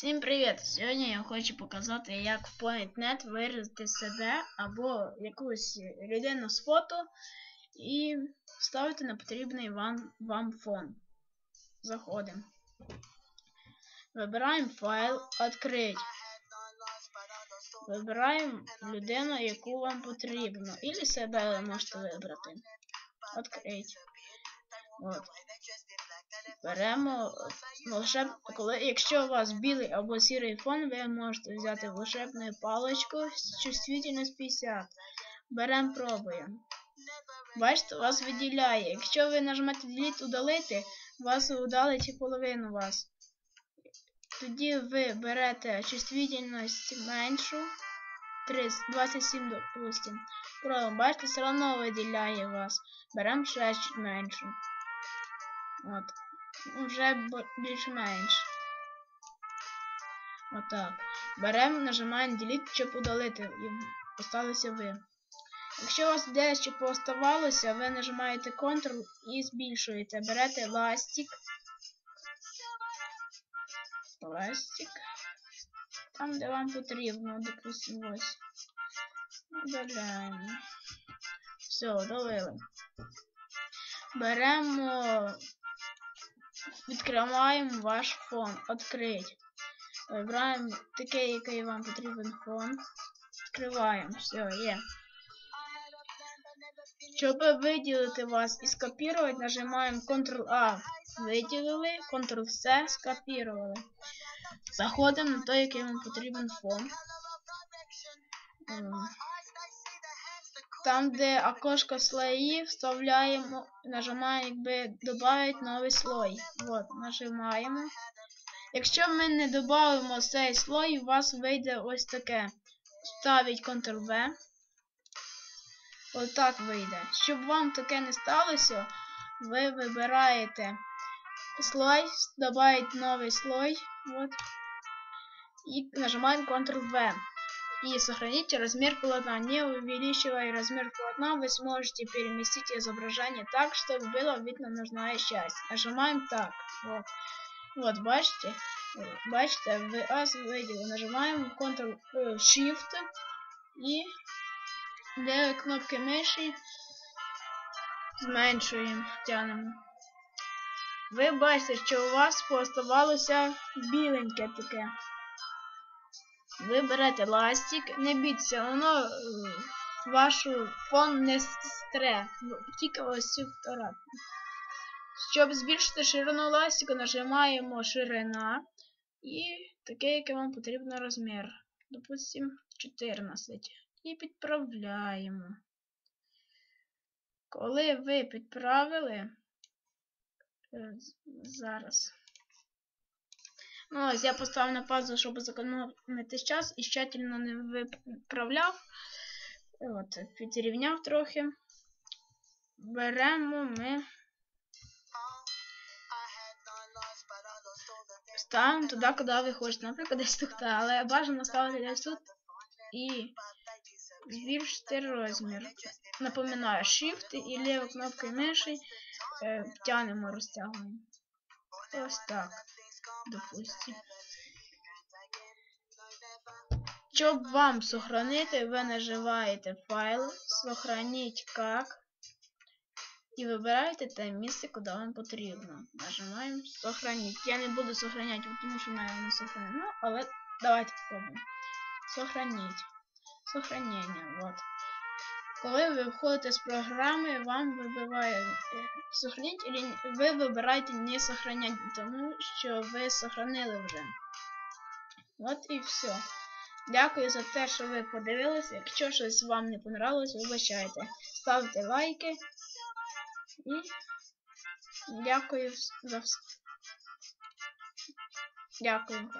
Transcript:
Всім привіт! Сьогодні я хочу показати, як в PointNet виразити себе або якусь людину з фото і ставити на потрібний вам, вам фон. Заходимо. Вибираємо файл, відкрити. Вибираємо людину, яку вам потрібно. Ілі себе можете вибрати. Відкрити. От. Беремо волшеб... коли, якщо у вас білий або сірий фон, ви можете взяти волшебну паличку з чувствительність 50. Беремо, пробуємо. Бачите, вас виділяє. Якщо ви нажмете Delete удалити, вас удалить половину вас. Тоді ви берете чувствительність меншу. 30, 27, допустим. Пробуємо. Бачите, все одно виділяє вас. Беремо ще меншу. От. Уже більш-менш. Отак. Беремо, нажимаємо Delete, щоб удалити. І осталися ви. Якщо у вас дещо пооставалося, ви нажимаєте Ctrl і збільшуєте. Берете ластик. Ластик. Там, де вам потрібно, допустимо, ось. Удаляємо. Все, удалили. Беремо Відкриваємо ваш фон. Открить. Вибираємо такий, який вам потрібен фон. Відкриваємо. Все, є. Щоб виділити вас і скопірувати, нажимаємо Ctrl-A. Виділили, Ctrl-C, скопірували. Заходимо на той, який вам потрібен фон. Там, де окошко слоїв, вставляємо, нажимаємо, якби додати новий слой. От, нажимаємо. Якщо ми не додамо цей слой, у вас вийде ось таке. Ставить Ctrl-V. Отак вийде. Щоб вам таке не сталося, ви вибираєте слой, додати новий слой. От, і нажимаємо Ctrl-V и сохраните размер полотна. Не увеличивая размер полотна, вы сможете переместить изображение так, чтобы было видно нужная часть. Нажимаем так. Вот. Вот, бачите? Бачите, вас видели. Нажимаем Ctrl-Shift і для кнопки миші зменшуємо, тянемо. Ви бачите, що у вас поставалося біленьке таке. Ви берете ластик, не бійтеся, воно е, вашу фон не стре. Тільки ось цю фотографію. Щоб збільшити ширину ластика, нажимаємо ширина і такий, який вам потрібен розмір. Допустим, 14. І підправляємо. Коли ви підправили, е, зараз. Ну, ось я поставив на паузу, щоб зекономити час і тщательно не виправляв. От, підрівняв трохи. Беремо ми. Ставимо туди, куди ви хочете. Наприклад, десь тут, але бажано ставити десь тут і збільшити розмір. Напоминаю, Shift і лівою кнопкою миші е, тянемо, розтягуємо. Ось так допустим. Щоб вам сохранити, ви нажимаєте файл, сохранить как. І вибираєте те місце, куди вам потрібно. Нажимаємо сохранить. Я не буду сохранять, тому що мене не сохранить. Ну, але давайте спробуємо. Сохранить. Сохранення. Вот. Коли ви входите з програми, вам вибиває сохранить, или ви вибираєте не сохранять, тому що ви сохранили вже. От і все. Дякую за те, що ви подивилися. Якщо щось вам не понравилось, вибачайте. Ставте лайки. І дякую за все. Дякую.